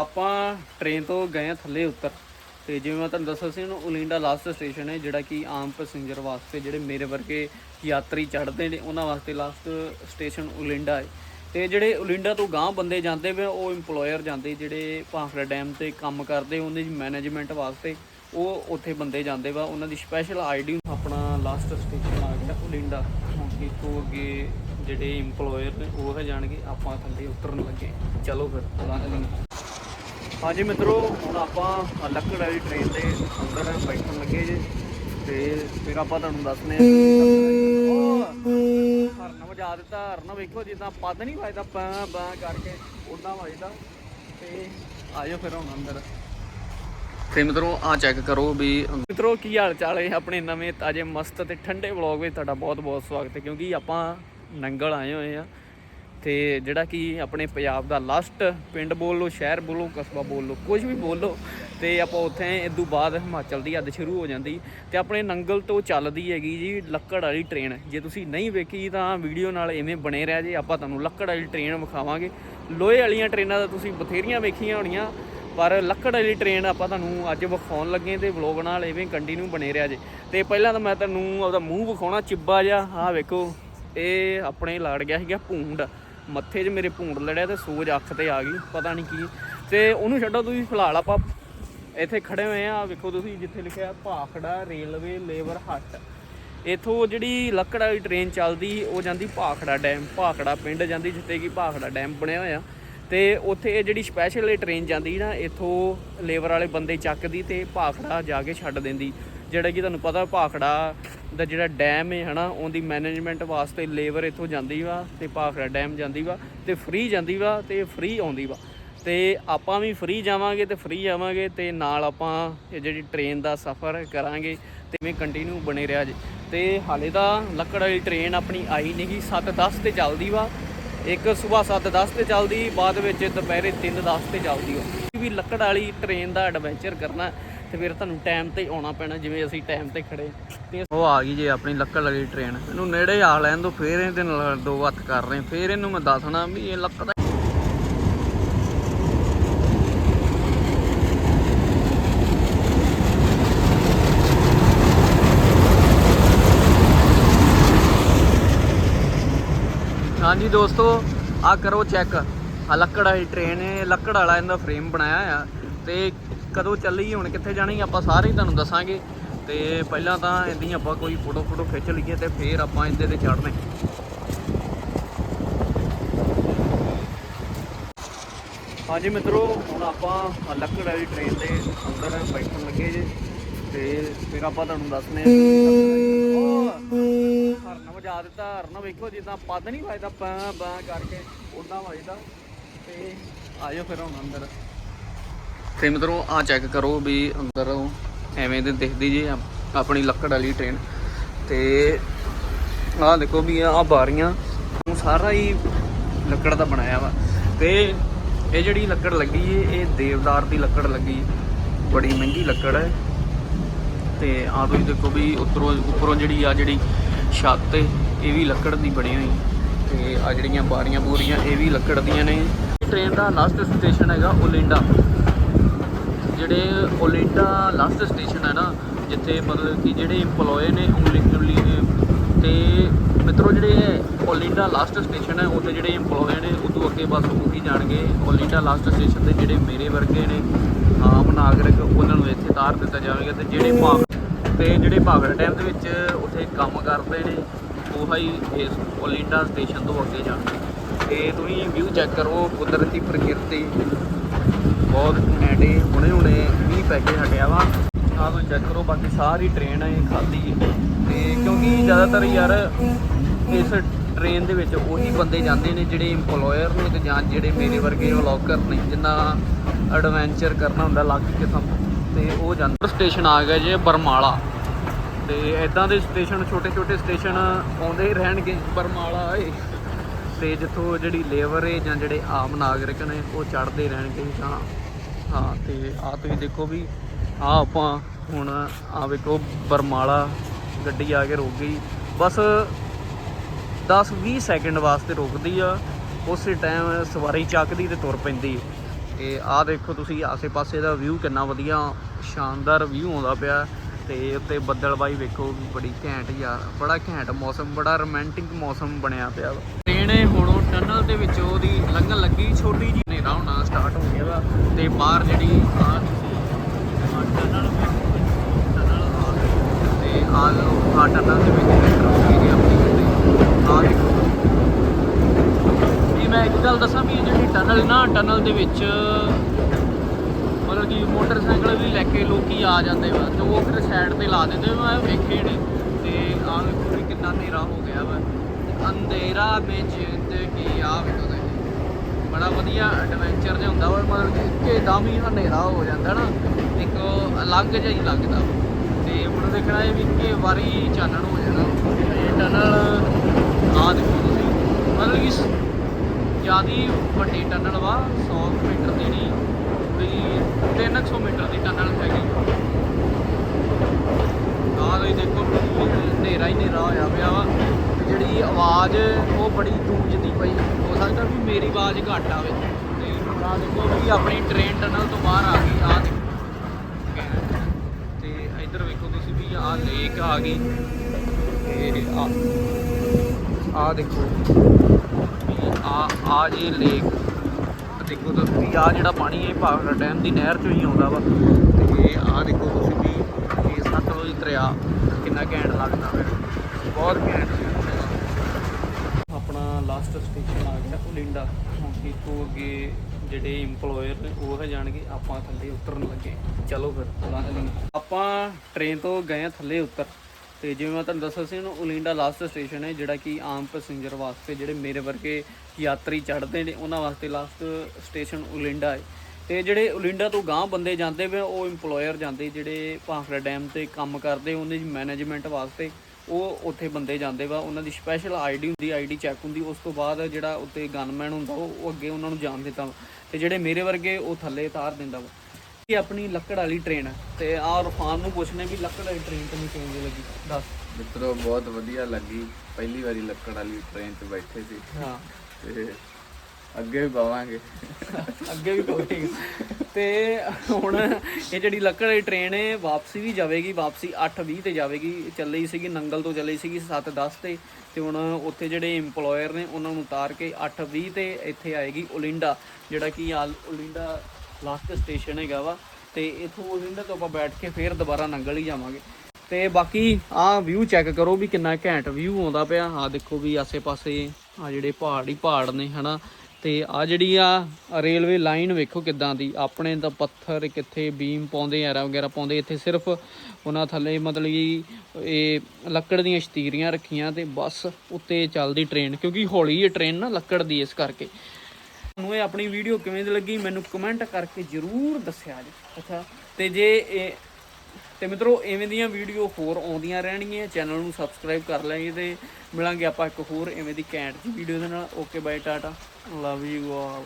ਆਪਾਂ ਟ੍ਰੇਨ ਤੋਂ ਗਏ ਆ ਥੱਲੇ ਉੱਤਰ, ਤੇ ਜਿਵੇਂ ਮੈਂ ਤੁਹਾਨੂੰ ਦੱਸਿਆ ਸੀ ਨਾ ਉਲਿੰਡਾ ਲਾਸਟ ਸਟੇਸ਼ਨ ਹੈ, ਜਿਹੜਾ ਕਿ ਆਮ ਪੈਸੇਂਜਰ ਵਾਸਤੇ ਜਿਹੜੇ ਮੇਰੇ ਵਰਗੇ ਯਾਤਰੀ ਚੜ੍ਹਦੇ ਨੇ, ਉਹਨਾਂ ਵਾਸਤੇ ਲਾਸਟ ਸਟੇਸ਼ਨ ਉਲਿੰਡਾ ਹੈ। ਤੇ ਜਿਹੜੇ ਉਲਿੰਡਾ ਤੋਂ ਗਾਂਹ ਬੰਦੇ ਜਾਂਦੇ ਵੇ ਉਹ EMPLOYER ਜਾਂਦੇ, ਜਿਹੜੇ ਭਾਂਖੜਾ ਡੈਮ ਤੇ ਕੰਮ ਕਰਦੇ, ਉਹਨਾਂ ਦੀ ਮੈਨੇਜਮੈਂਟ ਵਾਸਤੇ, ਉਹ ਉੱਥੇ ਬੰਦੇ ਜਾਂਦੇ ਵਾ ਉਹਨਾਂ ਦੀ ਸਪੈਸ਼ਲ ਆਈਡੀ ਆਪਣਾ ਲਾਸਟ ਸਟੇਸ਼ਨ ਆ ਗਿਆ ਉਲਿੰਡਾ। ਹੁਣ ਇੱਥੋਂ ਅੱਗੇ ਜਿਹੜੇ EMPLOYER ਨੇ, ਉਹ ਹੈ ਜਾਣਗੇ, ਆਪਾਂ ਥੱਲੇ ਉਤਰਨ ਲੱਗੇ। ਚਲੋ ਫਿਰ ਲੰਘ ਹਾਂਜੀ ਮਿੱਤਰੋ, ਹੁਣ ਆਪਾਂ ਲੱਕੜ ਵਾਲੀ ਟ੍ਰੇਨ ਦੇ ਅੰਦਰ ਬੈਠਣ ਲੱਗੇ ਜੇ, ਤੇ ਫਿਰ ਆਪਾਂ ਤੁਹਾਨੂੰ ਦੱਸਨੇ ਆ ਹਰਨ ਵਜਾ ਦਿੱਤਾ। ਹਰਨ ਵੇਖੋ, ਜਿੱਦਾਂ ਪੱਦ ਨਹੀਂ ਵੱਜਦਾ ਬਾਂ ਬਾਂ ਕਰਕੇ ਉਦਾਂ ਵੱਜਦਾ। ਤੇ ਆਜੋ ਫਿਰ ਹੁਣ ਅੰਦਰ। ਤੇ ਮਿੱਤਰੋ ਆ ਚੈੱਕ ਕਰੋ ਵੀ ਮਿੱਤਰੋ, ਕੀ ਹਾਲ ਚਾਲ ਹੈ ਆਪਣੇ ਨਵੇਂ ਤਾਜੇ ਮਸਤ ਤੇ ਠੰਡੇ ਵਲੌਗ ਵਿੱਚ ਤੁਹਾਡਾ ਬਹੁਤ ਬਹੁਤ ਸਵਾਗਤ ਹੈ, ਕਿਉਂਕਿ ਆਪਾਂ ਨੰਗਲ ਆਏ ਹੋਏ ਆ ਤੇ ਜਿਹੜਾ ਕਿ ਆਪਣੇ ਪੰਜਾਬ ਦਾ ਲਾਸਟ ਪਿੰਡ ਬੋਲ ਲਓ ਸ਼ਹਿਰ ਬੋਲੋ, ਕਸਬਾ ਬੋਲ ਲਓ ਕੁਝ ਵੀ ਬੋਲੋ, ਤੇ ਆਪਾਂ ਉੱਥੇ ਇਦੋਂ ਬਾਅਦ ਹਿਮਾਚਲ ਦੀ ਹੱਦ ਸ਼ੁਰੂ ਹੋ ਜਾਂਦੀ। ਤੇ ਆਪਣੇ ਨੰਗਲ ਤੋਂ ਚੱਲਦੀ ਹੈਗੀ ਜੀ ਲੱਕੜ ਵਾਲੀ ਟ੍ਰੇਨ ਜੇ ਤੁਸੀਂ ਨਹੀਂ ਵੇਖੀ ਤਾਂ ਵੀਡੀਓ ਨਾਲ ਐਵੇਂ ਬਣੇ ਰਹਿ ਜੇ, ਆਪਾਂ ਤੁਹਾਨੂੰ ਲੱਕੜ ਵਾਲੀ ਟ੍ਰੇਨ ਵਿਖਾਵਾਂਗੇ। ਲੋਹੇ ਵਾਲੀਆਂ ਟ੍ਰੇਨਾਂ ਤਾਂ ਤੁਸੀਂ ਬਥੇਰੀਆਂ ਵੇਖੀਆਂ ਹੋਣੀਆਂ, ਪਰ ਲੱਕੜ ਵਾਲੀ ਟ੍ਰੇਨ ਆਪਾਂ ਤੁਹਾਨੂੰ ਅੱਜ ਵਿਖਾਉਣ ਲੱਗੇ ਤੇ ਵਲੌਗ ਨਾਲ ਐਵੇਂ ਕੰਟੀਨਿਊ ਬਣੇ ਰਿਹਾ ਜੇ। ਤੇ ਪਹਿਲਾਂ ਤਾਂ ਮੈਂ ਤੁਹਾਨੂੰ ਉਹਦਾ ਮੂੰਹ ਵਿਖਾਉਣਾ, ਚਿੱਬਾ ਜਿਹਾ, ਆਹ ਵੇਖੋ, ਇਹ ਆਪਣੇ ਲੜ ਗਿਆ ਸੀਗਾ ਭੂੰਡ। ਮੱਥੇ 'ਚ ਮੇਰੇ ਭੂੰਡ ਲੜਿਆ ਤੇ ਸੂਜ ਅੱਖ ਤੇ ਆ ਗਈ, ਪਤਾ ਨਹੀਂ ਕੀ। ਤੇ ਉਹਨੂੰ ਛੱਡੋ ਤੁਸੀਂ, ਫਿਲਹਾਲ ਆਪਾਂ ਇੱਥੇ ਖੜੇ ਹੋਏ ਆ ਵੇਖੋ ਤੁਸੀਂ, ਜਿੱਥੇ ਲਿਖਿਆ ਭਾਖੜਾ ਰੇਲਵੇ ਲੇਬਰ ਹੱਟ। ਇਥੋਂ ਜਿਹੜੀ ਲੱਕੜ ਵਾਲੀ ਟ੍ਰੇਨ ਚੱਲਦੀ, ਉਹ ਜਾਂਦੀ ਭਾਖੜਾ ਡੈਮ। ਭਾਖੜਾ ਪਿੰਡ ਜਾਂਦੀ, ਜਿੱਥੇ ਕਿ ਭਾਖੜਾ ਡੈਮ ਬਣਿਆ ਹੋਇਆ। ਤੇ ਉੱਥੇ ਇਹ ਜਿਹੜੀ ਸਪੈਸ਼ਲ ਇਹ ਟ੍ਰੇਨ ਜਾਂਦੀ ਨਾ, ਇਥੋਂ ਲੇਬਰ ਵਾਲੇ ਬੰਦੇ ਚੱਕਦੀ ਤੇ ਭਾਖੜਾ ਜਾ ਕੇ ਛੱਡ ਦਿੰਦੀ। ਜਿਹੜਾ ਕਿ ਤੁਹਾਨੂੰ ਪਤਾ, ਭਾਖੜਾ ਦਾ ਜਿਹੜਾ ਡੈਮ ਹੈ, ਹਨਾ, ਉਹਦੀ ਮੈਨੇਜਮੈਂਟ ਵਾਸਤੇ ਲੇਬਰ ਇੱਥੋਂ ਜਾਂਦੀ ਵਾ ਤੇ ਭਾਖੜਾ ਡੈਮ ਜਾਂਦੀ ਵਾ ਤੇ ਫ੍ਰੀ ਜਾਂਦੀ ਵਾ ਤੇ ਫ੍ਰੀ ਆਉਂਦੀ ਵਾ। ਤੇ ਆਪਾਂ ਵੀ ਫ੍ਰੀ ਜਾਵਾਂਗੇ ਤੇ ਫ੍ਰੀ ਆਵਾਂਗੇ ਤੇ ਨਾਲ ਆਪਾਂ ਇਹ ਜਿਹੜੀ ਟ੍ਰੇਨ ਦਾ ਸਫ਼ਰ ਕਰਾਂਗੇ ਤੇ ਮੈਂ ਕੰਟੀਨਿਊ ਬਣੇ ਰਿਹਾ ਜੀ। ਤੇ ਹਾਲੇ ਤਾਂ ਲੱਕੜ ਵਾਲੀ ਟ੍ਰੇਨ ਆਪਣੀ ਆਈ ਨਹੀਂ 7:10 ਤੇ ਚੱਲਦੀ ਵਾ। ਇੱਕ ਸਵੇਰ 7:10 ਤੇ ਚੱਲਦੀ, ਬਾਅਦ ਵਿੱਚ ਦੁਪਹਿਰੇ 3:10 ਤੇ ਚੱਲਦੀ ਵਾ। ਵੀ ਲੱਕੜ ਵਾਲੀ ਟ੍ਰੇਨ ਦਾ ਐਡਵੈਂਚਰ ਕਰਨਾ ਤੇ ਫਿਰ ਤੁਹਾਨੂੰ ਟਾਈਮ ਤੇ ਆਉਣਾ ਪੈਣਾ, ਜਿਵੇਂ ਅਸੀਂ ਟਾਈਮ ਤੇ ਖੜੇ। ਤੇ ਉਹ ਆ ਗਈ ਜੇ ਆਪਣੀ ਲੱਕੜ ਵਾਲੀ ਟ੍ਰੇਨ ਇਹਨੂੰ ਨੇੜੇ ਆ ਲੈਣ ਦੋ ਫੇਰ ਇਹਦੇ ਨਾਲ ਦੋ ਹੱਥ ਕਰ ਰਹੇ ਫੇਰ ਇਹਨੂੰ ਮੈਂ ਦੱਸਣਾ ਵੀ ਇਹ ਲੱਕੜ ਹਾਂਜੀ ਦੋਸਤੋ ਆ ਕਰੋ ਚੈੱਕ ਆ ਲੱਕੜ ਵਾਲੀ ਟ੍ਰੇਨ ਹੈ ਲੱਕੜ ਵਾਲਾ ਇਹਦਾ ਫਰੇਮ ਬਣਾਇਆ ਆ। ਤੇ ਕਦੋਂ ਚੱਲੀ, ਹੁਣ ਕਿੱਥੇ ਜਾਣੀ ਆਪਾਂ ਸਾਰੇ ਹੀ ਤੁਹਾਨੂੰ ਦੱਸਾਂਗੇ। ਤੇ ਪਹਿਲਾਂ ਤਾਂ ਇਹਦੀ ਆਪਾਂ ਕੋਈ ਫੋਟੋ ਫੋਟੋ ਖਿੱਚ ਲਈਏ ਤੇ ਫੇਰ ਆਪਾਂ ਇਹਦੇ ਤੇ ਚੜ੍ਹਨੇ। ਹਾਂਜੀ ਮਿੱਤਰੋ, ਹੁਣ ਆਪਾਂ ਆਹ ਲੱਕੜ ਵਾਲੀ ਟ੍ਰੇਨ ਦੇ ਅੰਦਰ ਬੈਠਣ ਲੱਗੇ ਜੇ। ਤੇ ਫਿਰ ਆਪਾਂ ਤੁਹਾਨੂੰ ਦੱਸਨੇ ਆ ਹਰਨ ਵਜਾ ਦਿੱਤਾ। ਹਰਨ ਵੇਖੋ, ਜਿੱਦਾਂ ਪੱਦ ਨਹੀਂ ਵਜਦਾ ਬਾਂ ਬਾਂ ਕਰਕੇ ਉਦਾਂ ਵੱਜਦਾ। ਤੇ ਆਇਓ ਫਿਰ ਹੁਣ ਅੰਦਰ। ਤੇ ਮਿੱਤਰੋ, ਆ ਚੈੱਕ ਕਰੋ ਵੀ ਅੰਦਰ ਐਵੇਂ ਦੇ ਦਿਖਦੀ ਜੀ ਆਪਣੀ ਲੱਕੜ ਵਾਲੀ ਟ੍ਰੇਨ ਤੇ ਆਹ ਦੇਖੋ ਵੀ ਆਹ ਬਾਰੀਆਂ ਨੂੰ ਸਾਰਾ ਹੀ ਲੱਕੜ ਦਾ ਬਣਾਇਆ ਵਾ। ਤੇ ਇਹ ਜਿਹੜੀ ਲੱਕੜ ਲੱਗੀ ਏ, ਇਹ ਦੇਵਦਾਰ ਦੀ ਲੱਕੜ ਲੱਗੀ। ਬੜੀ ਮਹਿੰਗੀ ਲੱਕੜ ਹੈ। ਤੇ ਆ ਤੁਸੀਂ ਦੇਖੋ ਵੀ ਉੱਪਰੋਂ ਉੱਪਰੋਂ ਜਿਹੜੀ ਆ ਜਿਹੜੀ ਛੱਤ ਏ, ਇਹ ਵੀ ਲੱਕੜ ਦੀ ਬਣੀ ਹੋਈ। ਤੇ ਆ ਜਿਹੜੀਆਂ ਬਾਰੀਆਂ ਬੂਰੀਆਂ, ਇਹ ਵੀ ਲੱਕੜ ਦੀਆਂ ਨੇ। ਟ੍ਰੇਨ ਦਾ ਲਾਸਟ ਸਟੇਸ਼ਨ ਹੈਗਾ, ਓਲਿੰਡਾ। ਜਿਹੜੇ ਓਲਿੰਡਾ ਲਾਸਟ ਸਟੇਸ਼ਨ ਹੈ ਨਾ, ਜਿੱਥੇ ਮਤਲਬ ਕਿ ਜਿਹੜੇ EMPLOYE ਨੇ, ਉਂਗਲੀ ਤੇ ਮਿੱਤਰੋ ਜਿਹੜੇ ਓਲਿੰਡਾ ਲਾਸਟ ਸਟੇਸ਼ਨ ਹੈ, ਉੱਥੇ ਜਿਹੜੇ EMPLOYE ਨੇ, ਉਦੋਂ ਅੱਗੇ ਬਸ ਉਹੀ ਜਾਣਗੇ। ਓਲਿੰਡਾ ਲਾਸਟ ਸਟੇਸ਼ਨ ਤੇ ਜਿਹੜੇ ਮੇਰੇ ਵਰਗੇ ਨੇ, ਆਮ ਨਾਗਰਿਕ, ਉਹਨਾਂ ਨੂੰ ਇੱਥੇ ਤਾਰ ਦਿੱਤਾ ਜਾਵੇਗਾ। ਤੇ ਜਿਹੜੇ ਭਾਗ ਤੇ ਜਿਹੜੇ ਭਾਗੜ ਡੈਮ ਦੇ ਵਿੱਚ ਉੱਥੇ ਕੰਮ ਕਰਦੇ ਨੇ, ਉਹ ਹੀ ਇਸ ਓਲਿੰਡਾ ਸਟੇਸ਼ਨ ਤੋਂ ਅੱਗੇ ਜਾਣਗੇ। ਤੇ ਤੁਸੀਂ ਵਿਊ ਚੈੱਕ ਕਰੋ ਕੁਦਰਤੀ ਪ੍ਰਕਿਰਤੀ। ਬਹੁਤ ਨੇੜੇ ਹੁਣੇ ਹੁਣੇ ਮੀਂਹ ਪੈਕੇ ਹਟਿਆ ਵਾ। ਆਹ ਤੁਸੀਂ ਚੈੱਕ ਕਰੋ, ਬਾਕੀ ਸਾਰੀ ਟ੍ਰੇਨ ਹੈ ਖਾਲੀ। ਹੈ ਤੇ ਕਿਉਂਕਿ ਜ਼ਿਆਦਾਤਰ ਯਾਰ ਇਸ ਟ੍ਰੇਨ ਦੇ ਵਿੱਚ ਉਹੀ ਬੰਦੇ ਜਾਂਦੇ ਨੇ ਜਿਹੜੇ EMPLOYER ਨੇ ਤੇ ਜਾਂ ਜਿਹੜੇ ਮੇਰੇ ਵਰਗੇ ਵਲੌਗਰ ਨੇ, ਜਿੰਨਾ ਐਡਵੈਂਚਰ ਕਰਨਾ ਹੁੰਦਾ ਅਲੱਗ ਕਿਸਮ। ਤੇ ਉਹ ਜਾਂਦੇ ਸਟੇਸ਼ਨ ਆ ਗਿਆ ਜੇ ਬਰਮਾਲਾ। ਤੇ ਇਦਾਂ ਦੇ ਸਟੇਸ਼ਨ ਛੋਟੇ ਛੋਟੇ ਸਟੇਸ਼ਨ ਆਉਂਦੇ ਹੀ ਰਹਿਣਗੇ, ਬਰਮਾਲਾ ਏ। ਤੇ ਜਿੱਥੋਂ ਜਿਹੜੀ ਲੇਬਰ ਏ ਜਾਂ ਜਿਹੜੇ ਆਮ ਨਾਗਰਿਕ ਨੇ, ਉਹ ਚੜ੍ਹਦੇ ਰਹਿਣਗੇ ਤਾਂ ਹਾਂ, ਤੇ ਆ ਤੁਸੀਂ ਦੇਖੋ ਵੀ ਆ ਆਪਾਂ ਹੁਣ ਆ ਵੇਖੋ ਬਰਮਾਲਾ ਗੱਡੀ ਆ ਕੇ ਰੁਕ ਗਈ। ਬਸ 10 20 ਸੈਕਿੰਡ ਵਾਸਤੇ ਰੁਕਦੀ ਆ, ਉਸੇ ਟਾਈਮ ਸਵਾਰੀ ਚੱਕਦੀ ਤੇ ਤੁਰ ਪੈਂਦੀ। ਹੈ ਤੇ ਆਹ ਦੇਖੋ ਤੁਸੀਂ ਆਸੇ-ਪਾਸੇ ਦਾ ਵਿਊ ਕਿੰਨਾ ਵਧੀਆ, ਸ਼ਾਨਦਾਰ ਵਿਊ ਆਉਂਦਾ ਪਿਆ। ਤੇ ਉੱਤੇ ਬੱਦਲਬਾਈ ਵੇਖੋ ਵੀ ਬੜੀ ਘੈਂਟ ਯਾਰ ਬੜਾ ਘੈਂਟ ਮੌਸਮ, ਬੜਾ ਰੋਮਾਂਟਿਕ ਮੌਸਮ ਬਣਿਆ ਪਿਆ ਵਾ। ਟ੍ਰੇਨ ਹੁਣ ਟਨਲ ਦੇ ਵਿੱਚ ਉਹਦੀ ਲੰਘਣ ਲੱਗੀ, ਛੋਟੀ ਜਿਹੀ ਸਟਾਰਟ ਹੋ ਗਿਆ ਵਾ ਤੇ ਬਾਹਰ ਜਿਹੜੀ ਆ ਟਨਲ ਟਨਲ ਆ ਤੇ ਆ ਲੋ ਆ ਟਨਲ ਦੇ ਵਿੱਚ ਐਂਟਰ ਹੋ ਗਈ ਜੀ ਆਪਣੀ ਗੱਡੀ ਆ ਦੇਖੋ। ਇਹ ਮੈਂ ਇੱਕ ਗੱਲ ਦੱਸਾਂ ਵੀ ਇਹ ਜਿਹੜੀ ਟਨਲ ਨਾ ਟਨਲ ਦੇ ਵਿੱਚ ਮਤਲਬ ਕਿ ਮੋਟਰਸਾਈਕਲ ਵੀ ਲੈ ਕੇ ਲੋਕੀ ਆ ਜਾਂਦੇ ਵਾ ਤੇ ਉਹ ਫਿਰ ਸਾਈਡ ਤੇ ਲਾ ਦਿੰਦੇ ਮੈਂ ਵੇਖੇ ਨੇ ਤੇ ਆਹ ਵੇਖੋ ਵੀ ਕਿੰਨਾ ਹਨੇਰਾ ਹੋ ਗਿਆ ਵਾ। ਅੰਧੇਰਾ ਵਿੱਚ ਜ਼ਿੰਦਗੀ ਆ ਵੇਖੋ। ਬੜਾ ਵਧੀਆ ਐਡਵੈਂਚਰ ਜਿਹਾ ਹੁੰਦਾ ਵਾ ਮਤਲਬ ਕਿ ਇੱਕਦਮ ਹੀ ਹਨੇਰਾ ਹੋ ਜਾਂਦਾ ਨਾ, ਇੱਕ ਅਲੱਗ ਜਿਹਾ ਹੀ ਲੱਗਦਾ। ਵਾ। ਤੇ ਹੁਣ ਦੇਖਣਾ ਇਹ ਵੀ ਕਿ ਵਾਰੀ ਚਾਨਣ ਹੋ ਜਾਣਾ। ਇਹ ਟਨਲ ਆ ਦੇਖੋ ਤੁਸੀਂ, ਮਤਲਬ ਕਿ ਸ- ਜਿਆਦੀ ਵੱਡੀ ਟਨਲ ਵਾ 100 ਮੀਟਰ ਦੀ ਨਹੀਂ, ਵੀ 300 ਮੀਟਰ ਦੀ ਟਨਲ ਹੈਗੀ। ਆਹ ਤੁਸੀਂ ਦੇਖੋ, ਹਨੇਰਾ ਹੀ ਹਨੇਰਾ ਹੋਇਆ ਪਿਆ ਵਾ। ਜਿਹੜੀ ਆਵਾਜ਼, ਉਹ ਬੜੀ ਗੂੰਜਦੀ ਪਈ। ਸਕਦਾ ਵੀ ਮੇਰੀ ਆਵਾਜ਼ ਘੱਟ ਆਵੇ। ਤੇ ਹੁਣ ਆਹ ਦੇਖੋ ਵੀ ਆਪਣੀ ਟ੍ਰੇਨ ਟਨਲ ਤੋਂ ਬਾਹਰ ਆ ਗਈ ਆਹ ਦੇਖੋ। ਤੇ ਇੱਧਰ ਵੇਖੋ ਤੁਸੀਂ ਵੀ, ਆਹ ਲੇਕ ਆ ਗਈ। ਤੇ ਆ, ਆਹ ਦੇਖੋ। ਵੀ ਆ ਆ ਜੀ ਲੇਕ ਦੇਖੋ ਤੁਸੀਂ ਵੀ ਆ ਜਿਹੜਾ ਪਾਣੀ ਇਹ ਭਾਖੜਾ ਡੈਮ ਦੀ ਨਹਿਰ ਚੋਂ ਹੀ ਆਉਂਦਾ ਵਾ। ਤੇ ਆ ਦੇਖੋ ਤੁਸੀਂ ਵੀ, ਇਹ ਸਤਲੁਜ ਦਰਿਆ ਕਿੰਨਾ ਘੈਂਟ ਲੱਗਦਾ ਵੇ। ਬਹੁਤ ਘੈਂਟ ਲਾਸਟ ਸਟੇਸ਼ਨ ਆ ਗਿਆ ਉਲਿੰਡਾ ਹੁਣ ਇੱਥੋਂ ਅੱਗੇ ਜਿਹੜੇ EMPLOYER ਨੇ, ਉਹ ਹੈ ਜਾਣਗੇ, ਆਪਾਂ ਥੱਲੇ ਉਤਰਨ ਲੱਗੇ। ਚਲੋ ਫਿਰ ਲੰਘ ਆਪਾਂ ਟ੍ਰੇਨ ਤੋਂ ਗਏ ਆ ਥੱਲੇ ਉਤਰ। ਤੇ ਜਿਵੇਂ ਮੈਂ ਤੁਹਾਨੂੰ ਦੱਸਿਆ ਸੀ ਨਾ ਉਲਿੰਡਾ ਲਾਸਟ ਸਟੇਸ਼ਨ ਹੈ, ਜਿਹੜਾ ਕਿ ਆਮ ਪੈਸੇਂਜਰ ਵਾਸਤੇ ਜਿਹੜੇ ਮੇਰੇ ਵਰਗੇ ਯਾਤਰੀ ਚੜ੍ਹਦੇ ਨੇ, ਉਹਨਾਂ ਵਾਸਤੇ ਲਾਸਟ ਸਟੇਸ਼ਨ ਉਲਿੰਡਾ ਹੈ। ਤੇ ਜਿਹੜੇ ਉਲਿੰਡਾ ਤੋਂ ਗਾਂਹ ਬੰਦੇ ਜਾਂਦੇ ਵੇ ਉਹ EMPLOYER ਜਾਂਦੇ, ਜਿਹੜੇ ਭਾਖੜਾ ਡੈਮ ਤੇ ਕੰਮ ਕਰਦੇ, ਉਹਨਾਂ ਦੀ ਮੈਨੇਜਮੈਂਟ ਵਾਸਤੇ ਉਹ ਉੱਥੇ ਬੰਦੇ ਜਾਂਦੇ ਵਾ ਉਹਨਾਂ ਦੀ ਸਪੈਸ਼ਲ ਆਈਡੀ ਹੁੰਦੀ ਆਈਡੀ ਚੈੱਕ ਹੁੰਦੀ ਉਸ ਤੋਂ ਬਾਅਦ ਜਿਹੜਾ ਉੱਤੇ ਗਨਮੈਨ ਹੁੰਦਾ ਉਹ ਅੱਗੇ ਉਹਨਾਂ ਨੂੰ ਜਾਣ ਵਾ। ਤੇ ਜਿਹੜੇ ਮੇਰੇ ਵਰਗੇ ਉਹ ਥੱਲੇ ਉਤਾਰ ਦਿੰਦਾ ਵਾ। ਇਹ ਆਪਣੀ ਲੱਕੜ ਵਾਲੀ ਟ੍ਰੇਨ ਹੈ ਤੇ ਆ ਰਫਾਨ ਨੂੰ ਪੁੱਛਨੇ ਵੀ ਲੱਕੜ ਵਾਲੀ ਟ੍ਰੇਨ ਕਿਵੇਂ ਲੱਗੀ? ਦੱਸ। ਮਿੱਤਰੋ ਬਹੁਤ ਵਧੀਆ ਲੱਗੀ। ਪਹਿਲੀ ਵਾਰੀ ਲੱਕੜ ਵਾਲੀ ਟ੍ਰੇਨ 'ਚ ਬੈਠੇ ਸੀ। ਹਾਂ। ਤੇ ਅੱਗੇ ਵੀ ਪਾਵਾਂਗੇ। ਅੱਗੇ ਵੀ ਕੋਈ ਤੇ ਹੁਣ ਇਹ ਜਿਹੜੀ ਲੱਕੜ ਵਾਲੀ ਟ੍ਰੇਨ ਹੈ, ਵਾਪਸੀ ਵੀ ਜਾਵੇਗੀ, ਵਾਪਸੀ 8:20 ਤੇ ਜਾਵੇਗੀ। ਚੱਲੀ ਸੀਗੀ, ਨੰਗਲ ਤੋਂ ਚੱਲੀ ਸੀਗੀ 7:10 ਤੇ। ਤੇ ਹੁਣ ਉੱਥੇ ਜਿਹੜੇ EMPLOYER ਨੇ, ਉਹਨਾਂ ਨੂੰ ਉਤਾਰ ਕੇ 8:20 ਤੇ ਇੱਥੇ ਆਏਗੀ ਓਲਿੰਡਾ ਜਿਹੜਾ ਕਿ ਆ ਓਲਿੰਡਾ ਲਾਸਟ ਸਟੇਸ਼ਨ ਹੈਗਾ ਵਾ। ਤੇ ਇਥੋਂ ਓਲਿੰਡਾ ਤੋਂ ਆਪਾਂ ਬੈਠ ਕੇ ਫੇਰ ਦੁਬਾਰਾ ਨੰਗਲ ਹੀ ਜਾਵਾਂਗੇ। ਤੇ ਬਾਕੀ ਆਹ ਵਿਊ ਚੈੱਕ ਕਰੋ ਵੀ ਕਿੰਨਾ ਘੈਂਟ ਵਿਊ ਆਉਂਦਾ ਪਿਆ। ਆਹ ਦੇਖੋ ਵੀ ਆਸੇ-ਪਾਸੇ ਆ ਜਿਹੜੇ ਪਹਾੜ ਹੀ ਪਹਾੜ ਨੇ, ਹਨਾ? ਤੇ ਆ ਜਿਹੜੀ ਆ ਰੇਲਵੇ ਲਾਈਨ ਵੇਖੋ ਕਿੱਦਾਂ ਦੀ, ਆਪਣੇ ਤਾਂ ਪੱਥਰ ਕਿੱਥੇ ਬੀਮ ਪਾਉਂਦੇ, ਐਰਾ ਵਗੈਰਾ ਪਾਉਂਦੇ, ਇੱਥੇ ਸਿਰਫ ਉਹਨਾਂ ਥੱਲੇ ਮਤਲਬ ਕਿ ਇਹ ਲੱਕੜ ਦੀਆਂ ਸ਼ਤੀਰੀਆਂ ਰੱਖੀਆਂ ਤੇ ਬਸ ਉੱਤੇ ਚੱਲਦੀ ਟ੍ਰੇਨ ਕਿਉਂਕਿ ਹੌਲੀ ਇਹ ਟ੍ਰੇਨ ਨਾ ਲੱਕੜ ਦੀ ਇਸ ਕਰਕੇ। ਤੁਹਾਨੂੰ ਇਹ ਆਪਣੀ ਵੀਡੀਓ ਕਿਵੇਂ ਦੀ ਲੱਗੀ, ਮੈਨੂੰ ਕਮੈਂਟ ਕਰਕੇ ਜਰੂਰ ਦੱਸਿਆ ਜੀ। ਅੱਛਾ, ਤੇ ਜੇ ਇਹ ਤੇ ਮਿੱਤਰੋ, ਐਵੇਂ ਦੀਆਂ ਵੀਡੀਓ ਹੋਰ ਆਉਂਦੀਆਂ ਰਹਿਣਗੀਆਂ। ਚੈਨਲ ਨੂੰ ਸਬਸਕ੍ਰਾਈਬ ਕਰ ਲੈਗੇ ਤੇ ਮਿਲਾਂਗੇ ਆਪਾਂ ਇੱਕ ਹੋਰ ਐਵੇਂ ਦੀ ਕੈਂਟ ਦੀ ਵੀਡੀਓ ਦੇ ਨਾਲ। Okay bye tata love you all